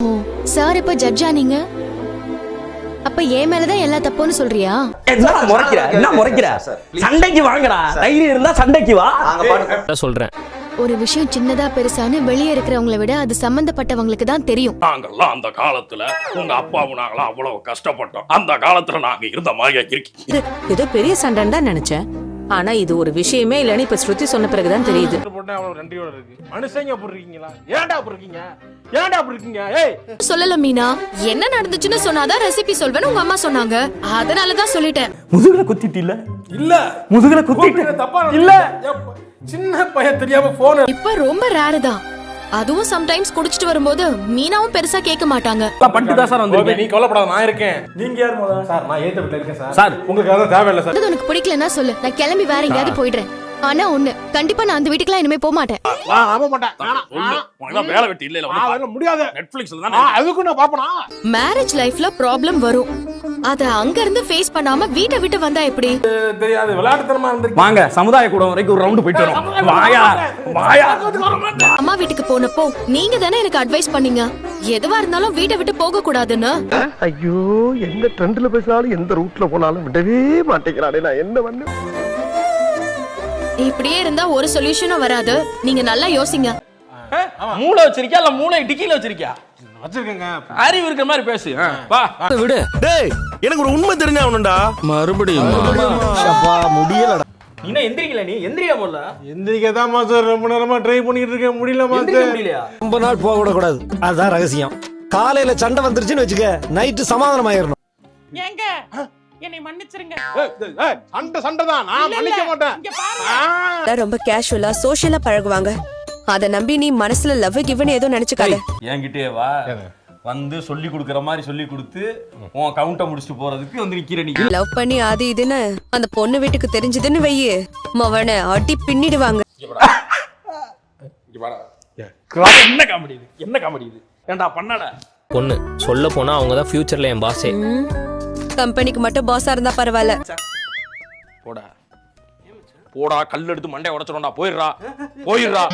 ஓ sir இப்ப ஜட்ஜா நீங்க? அப்ப என் மேலதான் எல்லா தப்புன்னு சொல்றியா? என்ன முறைக்கிற? என்ன முறைக்கிற? சண்டைக்கு வாங்கடா. தைரியம் இருந்தா சண்டைக்கு வா. சொல்றேன். ஒரு விஷயம் சின்னதா பெருசான்னு வெளியே இருக்கிறவங்கள விட அது சம்பந்தப்பட்டவங்களுக்கு தான் தெரியும். நாங்கெல்லாம் அந்த காலத்துல உங்க அப்பாவும் நாங்களாம் அவ்வளவு கஷ்டப்பட்டோம். அந்த காலத்துல நாங்க இருந்த மாதிரியா இருக்கி இது ஏதோ பெரிய சண்டைன்னு தான் நினைச்சேன். ஆனா இது ஒரு விஷயமே இல்லைன்னு இப்ப ஸ்ருதி சொன்ன பிறகுதான் தெரியுது. போட்டா அவ்வளவு நன்றியோட இருக்கு. மனுஷங்க அப்படி இருக்கீங்களா? ஏன்டா அப்படி இருக்கீங்க? ஏன்டா அப்படி இருக்கீங்க? ஏய்! சொல்லல மீனா. என்ன நடந்துச்சுன்னு சொன்னாதான் ரெசிபி சொல்வேன்னு உங்க அம்மா சொன்னாங்க. அதனாலதான் சொல்லிட்டேன். முதுகுல குத்திட்டு இல்ல. இல்ல முதுகுல குத்திட்டு தப்பா இல்ல. இல்ல சின்ன பையன் தெரியாம போன் இப்ப ரொம்ப ரேரு தான். அதுவும் சம்டைம்ஸ் குடிச்சிட்டு வரும்போது மீனாவும் பெருசா கேட்க மாட்டாங்க. பண்ணிட்டு தான் சார் ஓகே வந்திருக்கேன் நீ கவலைப்படாத நான் இருக்கேன். நீங்க யார் முதல்ல சார் நான் ஏத்த இருக்கேன் சார். சார். உங்களுக்கு அதான் தேவையில்லை சார். அது உனக்கு பிடிக்கலன்னா சொல்லு. நான் கிளம்பி வேற எங்கேயாவது போயிடுறேன். ஆனா ஒண்ணு கண்டிப்பா நான் அந்த வீட்டுக்குலாம் இனிமே போக மாட்டேன். வேலை வெட்டி இல்ல அதெல்லாம் முடியாது. நெட்ஃபிளிக்ஸ்ல தானே அதுக்கும் நான் பாப்பனா மேரேஜ் லைஃப்ல ப்ராப்ளம் வரும். அத அங்க இருந்து ஃபேஸ் பண்ணாம வீட்டை விட்டு வந்தா எப்படி? தெரியாது. விளையாட்டுத்தனமா இருந்திருக்கு. வாங்க சமுதாய கூடம் வரைக்கும் ஒரு ரவுண்டு போயிட்டு வரோம். வாயா வாயா. அம்மா வீட்டுக்கு போனப்போ நீங்க தானே எனக்கு அட்வைஸ் பண்ணீங்க. எதுவா இருந்தாலும் வீட்டை விட்டு போக கூடாதுன்னு. ஐயோ எந்த ட்ரெண்ட்ல பேசினாலும் எந்த ரூட்ல போனாலும் விடவே மாட்டேங்கிறானே. நான் என்ன பண்ணு? இப்படியே இருந்தா ஒரு சொல்யூஷனும் வராது. நீங்க நல்லா யோசிங்க. மூளை வச்சிருக்கியா? இல்ல மூளை டிக்கில வச்சிருக்கியா? வச்சிருக்கேங்க. அறிவு இருக்கிற மாதிரி பேசு. வா. விடு. டேய் எனக்கு ஒரு உண்மை தெரிஞ்சாகணும்டா மறுபடியும் முடியலடா. நீ என்ன எந்திரிக்கல நீ? எந்திரியா போல? எந்திரிக்க தான் மாஸ்டர். ரொம்ப நேரமா ட்ரை பண்ணிட்டு இருக்கேன். முடியல எந்திரிக்க மாஸ்டர் முடியலையா? ரொம்ப நாள் போக விட கூடாது. அதுதான் ரகசியம். காலையில சண்டை வந்துருச்சுன்னு வச்சுக்க நைட்டு சமாதானம் ஆயிரணும் ஏங்க என்னை மன்னிச்சிருங்க. சண்டை சண்டை தான் நான் மன்னிக்க மாட்டேன். இங்க பாருங்க. ஆ. ரொம்ப கேஷுவலா சோஷியலா பழகுவாங்க. அத நம்பி நீ மனசுல லவ் கிவன் ஏதோ நினைச்சுக்காத. என்கிட்டயே வா. வந்து சொல்லி கொடுக்குற மாதிரி சொல்லி கொடுத்து உன் கவுண்ட முடிச்சுட்டு போறதுக்கு வந்து நிக்கிற நீ. லவ் பண்ணி அது இதுன்னு அந்த பொண்ணு வீட்டுக்கு தெரிஞ்சதுன்னு வெய்யு மவனை அடி பின்னிடுவாங்க. என்ன காமெடி இது? என்ன காமெடி இது? ஏன்டா பண்ணாடா? பொண்ணு சொல்ல போனா அவங்க தான் ஃபியூச்சர்ல என் பாஸே கம்பெனிக்கு மட்டும் பாஸா இருந்தா பரவாயில்ல. போடா. போடா கல் எடுத்து மண்டைய உடைச்சிடும்டா. போயிடுறா. போயிடுறா.